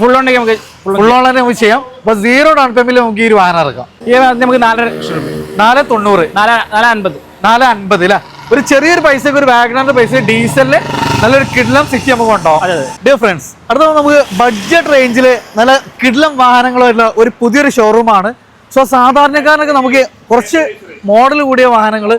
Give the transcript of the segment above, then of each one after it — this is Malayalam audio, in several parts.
ഫുൾ ഉണ്ടെങ്കിൽ നമുക്ക് ഫുൾ ഓൺലൈൻ നമുക്ക് ചെയ്യാം. അപ്പൊ സീറോ ഡൗൺ പേയ്മെന്റ് നമുക്ക് ഈ ഒരു വാഹനം ഇറക്കാം. ഈ നമുക്ക് നാലര ലക്ഷം രൂപ. നാല് തൊണ്ണൂറ്. നാല് നാല് അൻപത്. നാല് അൻപത് അല്ലേ ഒരു ചെറിയൊരു പൈസക്ക് ഒരു വാഗണറിന്റെ പൈസ ഡീസലിൽ നല്ലൊരു കിഡ്ലം സിറ്റി നമുക്ക് ഉണ്ടാവും ഡിഫറൻസ് അടുത്ത നമുക്ക് ബഡ്ജറ്റ് റേഞ്ചിൽ നല്ല കിഡ്ലം വാഹനങ്ങളുള്ള ഒരു പുതിയൊരു ഷോറൂമാണ് സോ സാധാരണക്കാരനൊക്കെ നമുക്ക് കുറച്ച് മോഡൽ കൂടിയ വാഹനങ്ങൾ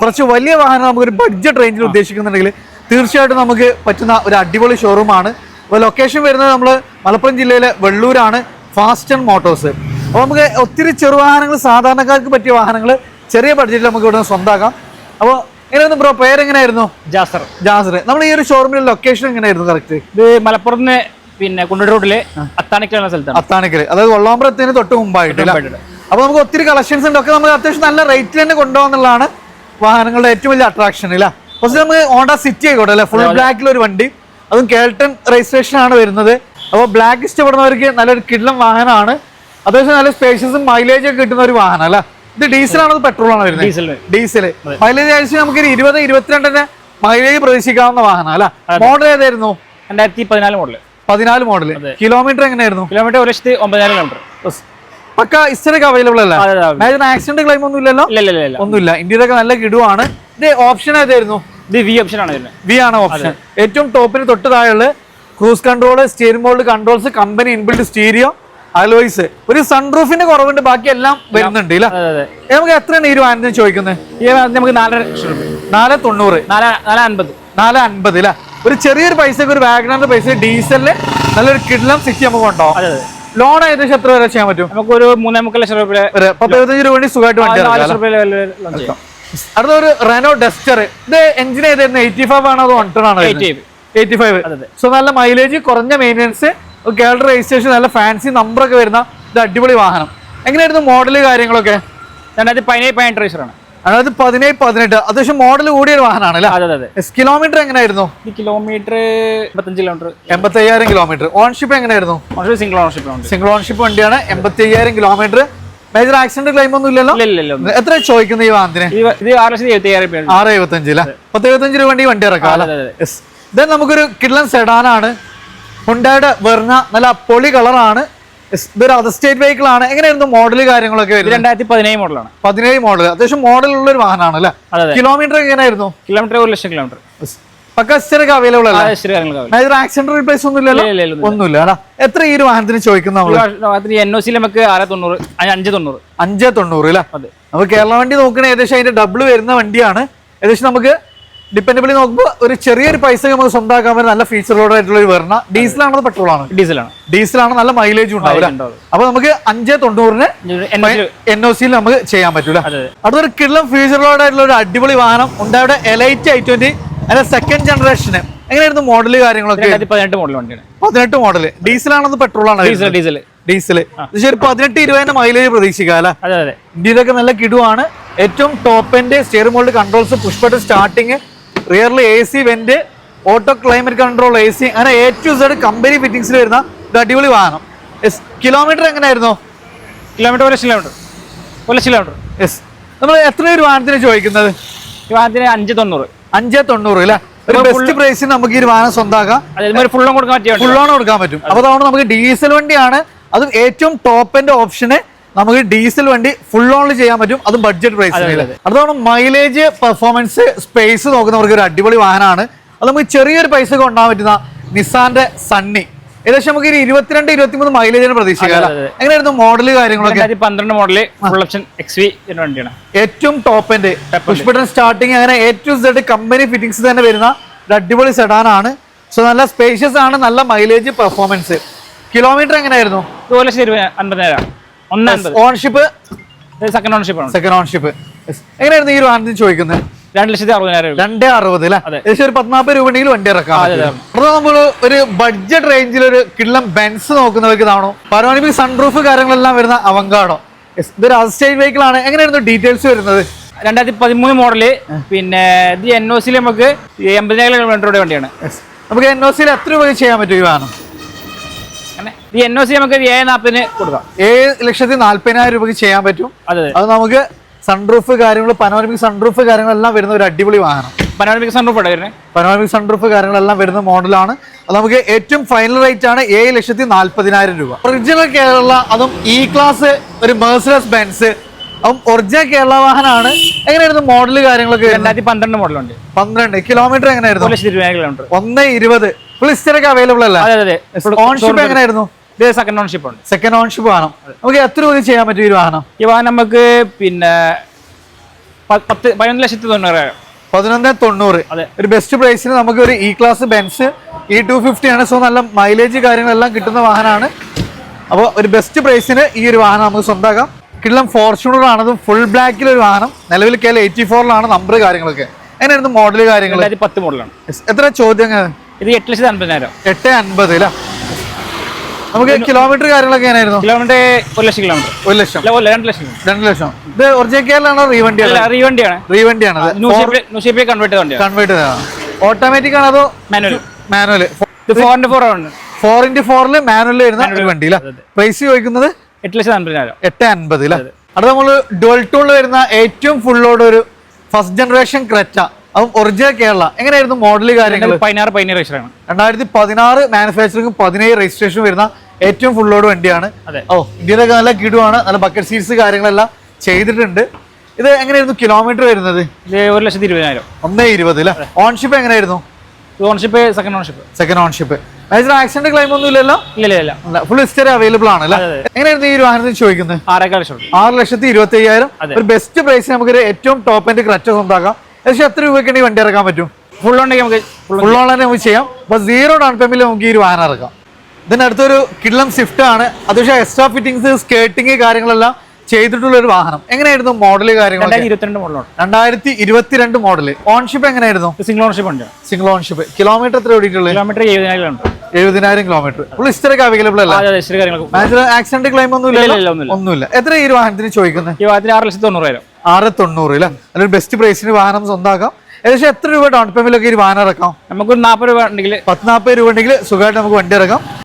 കുറച്ച് വലിയ വാഹനം നമുക്ക് ഒരു ബഡ്ജറ്റ് റേഞ്ചിൽ ഉദ്ദേശിക്കുന്നുണ്ടെങ്കിൽ തീർച്ചയായിട്ടും നമുക്ക് പറ്റുന്ന ഒരു അടിപൊളി ഷോറൂമാണ് അപ്പോൾ ലൊക്കേഷൻ വരുന്നത് നമ്മൾ മലപ്പുറം ജില്ലയിലെ വെള്ളൂരാണ് ഫാസ്റ്റ് ആൻഡ് മോട്ടോഴ്സ് അപ്പോൾ നമുക്ക് ഒത്തിരി ചെറു വാഹനങ്ങൾ സാധാരണക്കാർക്ക് പറ്റിയ വാഹനങ്ങൾ ചെറിയ ബഡ്ജറ്റിൽ നമുക്ക് ഇവിടെ നിന്ന് സ്വന്തമാക്കാം അപ്പോൾ എങ്ങനെയായിരുന്നു ബ്രോ പേരെങ്ങനെയായിരുന്നു? ജാസർ. ജാസർ. നമ്മൾ ഈ ഒരു ഷോറൂമിലെ ലൊക്കേഷൻ എങ്ങനെയായിരുന്നു? കറക്റ്റ് ഇത് മലപ്പുറത്ത് പിന്നെ കുണ്ടൂർ റോഡിലെ അത്താണിക്കൽ എന്ന സ്ഥലത്താണ്. അത്താണിക്കൽ അതായത് ഒള്ളാമ്പ്രത്തിന് തൊട്ട് മുമ്പായിട്ട് അപ്പോൾ നമുക്ക് ഒത്തിരി കളക്ഷൻസ് ഉണ്ട്. ഒക്കെ നമുക്ക് അത്യാവശ്യം നല്ല റേറ്റിൽ തന്നെ കൊണ്ടുപോകാന്നുള്ളതാണ് വാഹനങ്ങളുടെ ഏറ്റവും വലിയ അട്രാക്ഷൻ ഇല്ല ഫസ്റ്റ് നമുക്ക് ഓണ്ട സിറ്റി ആയിക്കോട്ടെ അല്ലേ ഫുൾ ബ്ലാക്കിൽ ഒരു വണ്ടി. അതും കേൾട്ടൺ രജിസ്ട്രേഷൻ ആണ് വരുന്നത്. അപ്പോൾ ബ്ലാക്ക് ഇഷ്ടപ്പെടുന്നവർക്ക് നല്ലൊരു കിഡ്ലം വാഹനമാണ്. അത്യാവശ്യം നല്ല സ്പേഷ്യസും മൈലേജ് ഒക്കെ കിട്ടുന്ന ഒരു വാഹനം അല്ല? ഇത് ഡീസലാണോ പെട്രോൾ ആണോ വരുന്നത്? ഡീസൽ ഡീസൽ മൈലേജ് ആഴ്ച നമുക്ക് ഒരു ഇരുപത് ഇരുപത്തിരണ്ടിന് മൈലേജ് പ്രതീക്ഷിക്കാവുന്ന വാഹനം അല്ല? മോഡൽ ഏതായിരുന്നു? രണ്ടായിരത്തി പതിനാല് മോഡൽ പതിനാല് മോഡൽ കിലോമീറ്റർ എങ്ങനെയായിരുന്നു? കിലോമീറ്റർ ഒരു ലക്ഷത്തി ഒമ്പതിനായിരം കിലോമീറ്റർ പക്ക ഹിസ്റ്ററിക്ക് അവൈലബിൾ അല്ല. മേജർ ആക്സിഡന്റ് ക്ലെയിം ഒന്നും ഇല്ലല്ലോ ഇല്ല ഇല്ല ഇല്ല ഇല്ല. ഒന്നുമില്ല. ഇന്ത്യയിലൊക്കെ നല്ല കിടുവാണ്. ഇത് ഓപ്ഷൻ ഏതായിരുന്നു? ഇത് വി ഓപ്ഷൻ ആണ് വരുന്നത്. വി ആണ് ഓപ്ഷൻ ഏറ്റവും ടോപ്പിന് തൊട്ട് താഴെ cruise control steering board controls company inbuilt stereo alloys ഒരു സൺറൂഫിന്റെ കുറവുണ്ട് ബാക്കി എല്ലാം. വരുന്നുണ്ട് നമുക്ക് എത്രയാണ് ഈ ഒരു വാഹനത്തിന് ചോദിക്കുന്നത്? ഈ നമുക്ക് നാലര ലക്ഷം രൂപ. നാല് തൊണ്ണൂറ്. നാല് നാല് അൻപത്. നാല് അൻപത് അല്ല ഒരു ചെറിയൊരു പൈസക്ക് ഒരു വാഗണറിന്റെ പൈസ ഡീസലിൽ നല്ലൊരു കിഡ്ലം സിറ്റി നമുക്ക് ഉണ്ടോ ലോൺ ഏകദേശം എത്ര വരെ ചെയ്യാൻ പറ്റും? നമുക്ക് ഒരു മൂന്നേ മുക്കാൽ ലക്ഷം രൂപ ഒരു പത്ത് എഴുപത്തഞ്ച് രൂപ വേണ്ടി സുഖമായിട്ട് വണ്ടി നാല് ലക്ഷം രൂപ അടുത്ത ഒരു റെനോ ഡസ്റ്റർ ഇത് എഞ്ചിൻ ഏതായിരുന്നു? എയ്റ്റി ഫൈവ് ആണോ അതോ വൺ ടൺ ആണോ 85. Eighty five. സോ നല്ല മൈലേജ് കുറഞ്ഞ മെയിന്റെനൻസ് കേരള രജിസ്ട്രേഷൻ നല്ല ഫാൻസി നമ്പർ ഒക്കെ വരുന്ന ഇത് അടിപൊളി വാഹനം. എങ്ങനെയായിരുന്നു മോഡൽ കാര്യങ്ങളൊക്കെ? രണ്ടായിരത്തി പതിനേഴ് പതിനെട്ട് റേസറാണ് അതായത് പതിനേഴ് പതിനെട്ട്. അത്യാവശ്യം മോഡൽ കൂടിയ ഒരു വാഹനമാണ് അല്ലേ? കിലോമീറ്റർ എങ്ങനെയായിരുന്നു? കിലോമീറ്റർ എൺപത്തഞ്ച് കിലോമീറ്റർ എൺപത്തി അയ്യായിരം കിലോമീറ്റർ ഓൺഷിപ്പ് എങ്ങനെയായിരുന്നു? സിംഗിൾ ഓൺഷിപ്പ് സിംഗിൾ ഓൺഷിപ്പ് വണ്ടിയാണ്. എൺപത്തി അയ്യായിരം കിലോമീറ്റർ മേജർ ആക്സിഡന്റ് ക്ലെയിം ഒന്നും ഇല്ലല്ലോ. എത്ര ചോദിക്കുന്നത് ഈ വാഹനത്തിന്? ആറ് എഴുപത്തി അഞ്ചിൽ പത്ത് എഴുപത്തി എഴുപത്തഞ്ച് അല്ലേ പത്ത് എഴുപത്തഞ്ച് രൂപ വണ്ടി വണ്ടി ഇറക്കാം ദെൻ നമുക്കൊരു കിഡ്ലൻ സെഡാനാണ്. ഹുണ്ടായുടെ വെർണ നല്ല പൊളി കളറാണ്. ഇതൊരു അതർ സ്റ്റേറ്റ് വെഹിക്കിൾ ആണ്. എങ്ങനെയായിരുന്നു മോഡൽ കാര്യങ്ങളൊക്കെ വരുന്നത്? രണ്ടായിരത്തി പതിനേഴ് മോഡലാണ് പതിനേഴ് മോഡൽ അത്യാവശ്യം മോഡൽ ഉള്ള ഒരു വാഹനമാണ് അല്ലേ കിലോമീറ്റർ എങ്ങനെയായിരുന്നു? കിലോമീറ്റർ ഒരു ലക്ഷം കിലോമീറ്റർ Yes. പക്ക അവൈലബിൾ അല്ല? ശരി കാര്യങ്ങളാവും മേജർ ആക്സിഡന്റ് റീപ്ലേസ് ഒന്നും ഇല്ലല്ലോ ഇല്ല, ഇല്ല, ഒന്നുമില്ല അല്ല എത്ര ഈ ഒരു വാഹനത്തിന് ചോദിക്കുന്ന നമ്മൾ? എൻ ഒ സിയിൽ നമുക്ക് ആറ് തൊണ്ണൂറ് അഞ്ച് അഞ്ച് തൊണ്ണൂറ്. അഞ്ച് തൊണ്ണൂറ് അല്ലേ അതെ. നമുക്ക് കേരള വണ്ടി നോക്കണേ ഏകദേശം അതിന്റെ ഡബിൾ വരുന്ന വണ്ടിയാണ്. ഏകദേശം നമുക്ക് ഡിപ്പെൻഡബിളി നോക്കുമ്പോൾ ഒരു ചെറിയൊരു പൈസ നമുക്ക് സ്വന്തമാക്കാൻ പറ്റുന്ന നല്ല ഫീച്ചറോട് ആയിട്ടുള്ള ഒരു വരണ ഡീസലാണോ ആണോ പെട്രോൾ ആണ് ഡീസലാണ്. ഡീസലാണ് നല്ല മൈലേജ് ഉണ്ടാവില്ല ഉണ്ടാവും. അപ്പൊ നമുക്ക് അഞ്ചേ തൊണ്ണൂറിന് എൻ ഒ സിയിൽ നമുക്ക് ചെയ്യാൻ പറ്റൂല? അടുത്തൊരു കിള്ളം ഫീച്ചറോട് ആയിട്ടുള്ള ഒരു അടിപൊളി വാഹനം ഉണ്ടായ എലൈറ്റ് ഐ ട്വന്റി അതിന്റെ സെക്കൻഡ് ജനറേഷന് എങ്ങനെയായിരുന്നു മോഡൽ കാര്യങ്ങളൊക്കെ? പതിനെട്ട് മോഡൽ വണ്ടിയാണ്. പതിനെട്ട് മോഡൽ ഡീസൽ ആണെന്ന് പെട്രോൾ ആണ് ഡീസൽ ഡീസൽ. ഡീസൽ. ഒരു പതിനെട്ട് ഇരുപതിന്റെ മൈലേജ് പ്രതീക്ഷിക്കാം അല്ലെ? അതെ അതെ. ഇന്ത്യയിലൊക്കെ നല്ല കിടുവാണ്. ഏറ്റവും top end steering mould controls push button starting റിയറിൽ A C vent auto climate control A C അങ്ങനെ എ ടു സെഡ് കമ്പനി ഫിറ്റിംഗ്സിൽ വരുന്ന ഒരു അടിപൊളി വാഹനം. യെസ് കിലോമീറ്റർ എങ്ങനെയായിരുന്നു? കിലോമീറ്റർ ഒരു ലക്ഷം കിലോമീറ്റർ ഒരു ലക്ഷം കിലോമീറ്റർ യെസ് നമ്മൾ എത്ര ഒരു വാഹനത്തിന് ചോദിക്കുന്നത്? ഈ വാഹനത്തിന് അഞ്ച് തൊണ്ണൂറ്. അഞ്ച് തൊണ്ണൂറ് അല്ലെ? ഒരു ബെസ്റ്റ് പ്രൈസിന് നമുക്ക് ഈ വാഹനം സ്വന്തമാക്കാം അതായത് ഒരു ഫുള്ളും കൊടുക്കാൻ പറ്റും ഫുൾ ഓൺ കൊടുക്കാൻ പറ്റും. അപ്പൊ അതുകൊണ്ട് നമുക്ക് ഡീസൽ വണ്ടിയാണ്. അതും ഏറ്റവും ടോപ്പ് എൻഡ് ഓപ്ഷന് നമുക്ക് ഡീസൽ വണ്ടി ഫുൾ ഓണിൽ ചെയ്യാൻ പറ്റും. അതും ബഡ്ജറ്റ് പ്രൈസിൽ അതുകൊണ്ട് മൈലേജ് പെർഫോമൻസ് സ്പേസ് നോക്കുന്നവർക്ക് ഒരു അടിപൊളി വാഹനമാണ്. അത് നമുക്ക് ചെറിയൊരു പൈസ കൊണ്ടാൻ പറ്റുന്ന നിസാന്റെ സണ്ണി ഏകദേശം നമുക്ക് ഒരു ഇരുപത്തിരണ്ട് ഇരുപത്തിമൂന്ന് മൈലേജിന് പ്രതീക്ഷിക്കാം. എങ്ങനെയായിരുന്നു മോഡൽ കാര്യങ്ങളൊക്കെ? പന്ത്രണ്ട് മോഡൽ ഓപ്ഷൻ എക്സ് വി എന്ന വണ്ടിയാണ്. ഏറ്റവും ടോപ്പ് എൻഡ് പുഷ്പട്ടൻ സ്റ്റാർട്ടിങ് അങ്ങനെ ഏറ്റവും സെഡ് കമ്പനി ഫിറ്റിംഗ്സ് തന്നെ വരുന്ന ഒരു അടിപൊളി ആണ്. സോ നല്ല സ്പേഷ്യസ് ആണ് നല്ല മൈലേജ് പെർഫോമൻസ് കിലോമീറ്റർ എങ്ങനെയായിരുന്നു? ഒരു ലക്ഷത്തി അൻപതിനായിരം ഓൺഷിപ്പ് സെക്കൻഡ് ഓൺഷിപ്പ് ആണ്. സെക്കൻഡ് ഓൺഷിപ്പ് എങ്ങനെയായിരുന്നു ഈ ഒരു വാഹനത്തിന് ചോദിക്കുന്നത്? രണ്ട് ലക്ഷത്തി അറുപതിനായിരം രൂപ. രണ്ടേ അറുപത് അല്ലേ ഏകദേശം ഒരു പത്നാൽപ്പത് രൂപ ഉണ്ടെങ്കിൽ വണ്ടി ഇറക്കാം. അപ്പോൾ നമ്മൾ ഒരു ബഡ്ജറ്റ് റേഞ്ചിൽ ഒരു കിള്ളം ബെൻസ് നോക്കുന്നവർക്ക് ഇതാണോ? പരോണിമിക് സൺറൂഫ് കാര്യങ്ങളെല്ലാം വരുന്ന അവങ്കാടോ? ഇതൊരു അസ്റ്റേജ് വെഹിക്കിൾ ആണ്. എങ്ങനെയായിരുന്നു ഡീറ്റെയിൽസ് വരുന്നത്? രണ്ടായിരത്തി പതിമൂന്ന് മോഡൽ പിന്നെ ഇത് എൻ ഒ സിയിൽ നമുക്ക് എൺപതിനായിരം കിലോമീറ്ററുടെ വണ്ടിയാണ്. നമുക്ക് എൻ ഒ സിയിൽ എത്ര രൂപ ചെയ്യാൻ പറ്റും ഈ വാഹനം? ഈ എൻ ഒ സി നമുക്ക് ഏഴ് നാൽപ്പതിന് കൊടുക്കാം. ഏഴ് ലക്ഷത്തി നാൽപ്പതിനായിരം രൂപയ്ക്ക് ചെയ്യാൻ പറ്റും. അത് നമുക്ക് സൺറൂഫ് കാര്യങ്ങൾ പനോരമിക് സൺറൂഫ് കാര്യങ്ങളെല്ലാം വരുന്ന ഒരു അടിപൊളി വാഹനം. പനോരമിക് സൺറൂഫ് വരുന്നത്? പനോമിക് സൺറൂഫ് കാര്യങ്ങളെല്ലാം വരുന്ന മോഡലാണ്. അത് നമുക്ക് ഏറ്റവും ഫൈനൽ റേറ്റ് ആണ് ഏഴ് ലക്ഷത്തി നാല്പതിനായിരം രൂപ. ഒറിജിനൽ കേരള അതും ഇ ക്ലാസ് ഒരു മേഴ്സലസ് ബെൻസ് അതും ഒറിജിനൽ കേരള വാഹനമാണ്. എങ്ങനെയായിരുന്നു മോഡൽ കാര്യങ്ങളൊക്കെ? രണ്ടായിരത്തി പന്ത്രണ്ട് മോഡലുണ്ട്. പന്ത്രണ്ട്. കിലോമീറ്റർ എങ്ങനെയായിരുന്നു? ഒന്ന് ഇരുപത്. ഫുൾ ഹിസ്റ്ററൊക്കെ അവൈലബിൾ അല്ല? ഓൺഷിപ്പ് എങ്ങനെയായിരുന്നു? ഇത് സെക്കൻഡ് ഓൺഷിപ്പ് ഉണ്ട്. സെക്കൻഡ് ഓൺഷിപ്പ് വാഹനം നമുക്ക് എത്ര രൂപ ചെയ്യാൻ പറ്റും ഈ വാഹനം? ഈ വാഹനം നമുക്ക് പിന്നെ പത്ത് പതിനൊന്ന് ലക്ഷത്തി തൊണ്ണൂറായിരം. പതിനൊന്ന് തൊണ്ണൂറ്. അതെ. ഒരു ബെസ്റ്റ് പ്രൈസിന് നമുക്ക് ഒരു E class Benz E two fifty ആണ്. സോ നല്ല മൈലേജ് കാര്യങ്ങളെല്ലാം കിട്ടുന്ന വാഹനമാണ്. അപ്പോൾ ഒരു ബെസ്റ്റ് പ്രൈസിന് ഈ ഒരു വാഹനം നമുക്ക് സ്വന്തമാക്കാം. കിള്ളം ഫോർച്യൂണർ ആണതും ഫുൾ ബ്ലാക്കിൽ ഒരു വാഹനം. നിലവിൽ കെ എൽ എയ്റ്റി ഫോറിലാണ് നമ്പർ കാര്യങ്ങളൊക്കെ എങ്ങനെയായിരുന്നു മോഡൽ കാര്യങ്ങൾ പത്ത് മോഡലാണ് എത്ര ചോദ്യങ്ങൾ? ഇത് എട്ട് ലക്ഷത്തി അൻപതിനായിരം. എട്ട് അൻപത് അല്ലേ നമുക്ക് കിലോമീറ്റർ കാര്യങ്ങളൊക്കെ എങ്ങനെയായിരുന്നു? കിലോമീറ്റർ ഒരു ലക്ഷം കിലോമീറ്റർ ഒരു ലക്ഷം. അല്ല രണ്ട് ലക്ഷം. രണ്ട് ലക്ഷം. ഇത് ഒറിജിനൽ കെയിലാണോ റീവണ്ടി അല്ല റീവണ്ടിയാണ് റീവണ്ടി ആണ് ന്യൂസിപ്പേ കൺവേർട്ട് കൺവേർട്ട് ഓട്ടോമാറ്റിക് ആണോ അതോ manual manual four into four ആണ്. ഫോർ ഇന്റു ഫോറിൽ മാനുവൽ വരുന്ന വണ്ടി അല്ലേ? പ്രൈസ് ചോദിക്കുന്നത് എട്ട് ലക്ഷം അൻപതിനായിരം. എട്ട് അൻപത് അല്ലേ? അത് നമ്മൾ ഡുവൽ ടൂളിൽ വരുന്ന ഏറ്റവും ഫുള്ളോട് ഒരു ഫസ്റ്റ് ജനറേഷൻ ക്രെറ്റ അതും ഒറിജിനൽ കേരള. എങ്ങനെയായിരുന്നു മോഡൽ കാര്യങ്ങൾ പതിനാറ് പതിനേഴ് രജിസ്റ്ററാണ് രണ്ടായിരത്തി പതിനാറ് മാനുഫാക്ചറിംഗ് പതിനേഴ് രജിസ്ട്രേഷൻ വരുന്ന ഏറ്റവും ഫുള്ളോട് വണ്ടിയാണ്. ഓ ഇന്ത്യയിലൊക്കെ നല്ല കിടുവാണ്. നല്ല ബക്കറ്റ് സീറ്റ്സ് കാര്യങ്ങളെല്ലാം ചെയ്തിട്ടുണ്ട്. ഇത് എങ്ങനെയായിരുന്നു കിലോമീറ്റർ വരുന്നത്? ഒരു ലക്ഷത്തി ഇരുപതിനായിരം. ഒന്നേ ഇരുപത് അല്ലേ ഓൺഷിപ്പ് എങ്ങനെയായിരുന്നു? Ownership second ownership second ownership accident claim ഒന്നും ഇല്ലല്ലോ? ഇല്ല ഫുൾ ഹിസ്റ്ററി അവൈലബിൾ ആണ്. എങ്ങനെയായിരുന്നു ഈ വാഹനത്തിന് ചോദിക്കുന്നത്. ആറ് ലക്ഷത്തി ഇരുപത്തി അയ്യായിരം. ഒരു ബെസ്റ്റ് പ്രൈസ് നമുക്ക് ഏറ്റവും ടോപ്പ് എൻഡ് ക്രച്ച് സ്വന്തമാക്കാം ഏകദേശം എത്ര രൂപയ്ക്ക് ഈ വണ്ടി ഇറക്കാൻ പറ്റും? ഫുൾ ഉണ്ടെങ്കിൽ നമുക്ക് ഫുൾ ഓൺലൈൻ നമുക്ക് ചെയ്യാം. അപ്പൊ സീറോ ഡൗൺ പേയ്മെന്റിൽ നമുക്ക് ഈ ഒരു വാഹനം ഇറക്കാം. ഇതിന്റെ അടുത്തൊരു കിഡ്ലം സ്വിഫ്റ്റ് ആണ്. അത് പക്ഷേ എക്സ്ട്രാ ഫിറ്റിംഗ്സ് സ്കേർട്ടിങ് കാര്യങ്ങളെല്ലാം ചെയ്തിട്ടുള്ള ഒരു വാഹനം. എങ്ങനെയായിരുന്നു മോഡൽ കാര്യങ്ങൾ രണ്ടായിരത്തി ഇരുപത്തിരണ്ട് മോഡൽ ഓൺഷിപ്പ് എങ്ങനെയായിരുന്നു? സിംഗിൾ ഓൺഷിപ്പ് ഉണ്ട്. സിംഗിൾ ഓൺഷിപ്പ് കിലോമീറ്റർ എത്ര ഓടിയിട്ടുള്ളത് കിലോമീറ്റർ എഴുപതിനായിരം കിലോമീറ്റർ ഫുൾ ഹിസ്റ്ററി അവൈലബിൾ അല്ല? ആക്സിഡന്റ് ക്ലെയിം ഒന്നുമില്ല. ഒന്നുമില്ല. എത്ര ഈ വാഹനത്തിന് ചോദിക്കുന്നത് ഈ വാഹനത്തിന് ആറ് ലക്ഷത്തി തൊണ്ണൂറായിരം. ആറ് തൊണ്ണൂറ് അല്ലെ അതിലൊരു ബെസ്റ്റ് പ്രൈസിന് വാഹനം സ്വന്തമാക്കാം ഏകദേശം എത്ര രൂപ ഡൗൺ പേയ്മെന്റിലൊക്കെ ഒരു വാഹനം ഇറക്കാം? നമുക്കൊരു നാൽപ്പത് രൂപ ഉണ്ടെങ്കിൽ പത്ത് നാൽപ്പത് രൂപ ഉണ്ടെങ്കിൽ സുഖമായിട്ട് നമുക്ക് വണ്ടി ഇറക്കാം.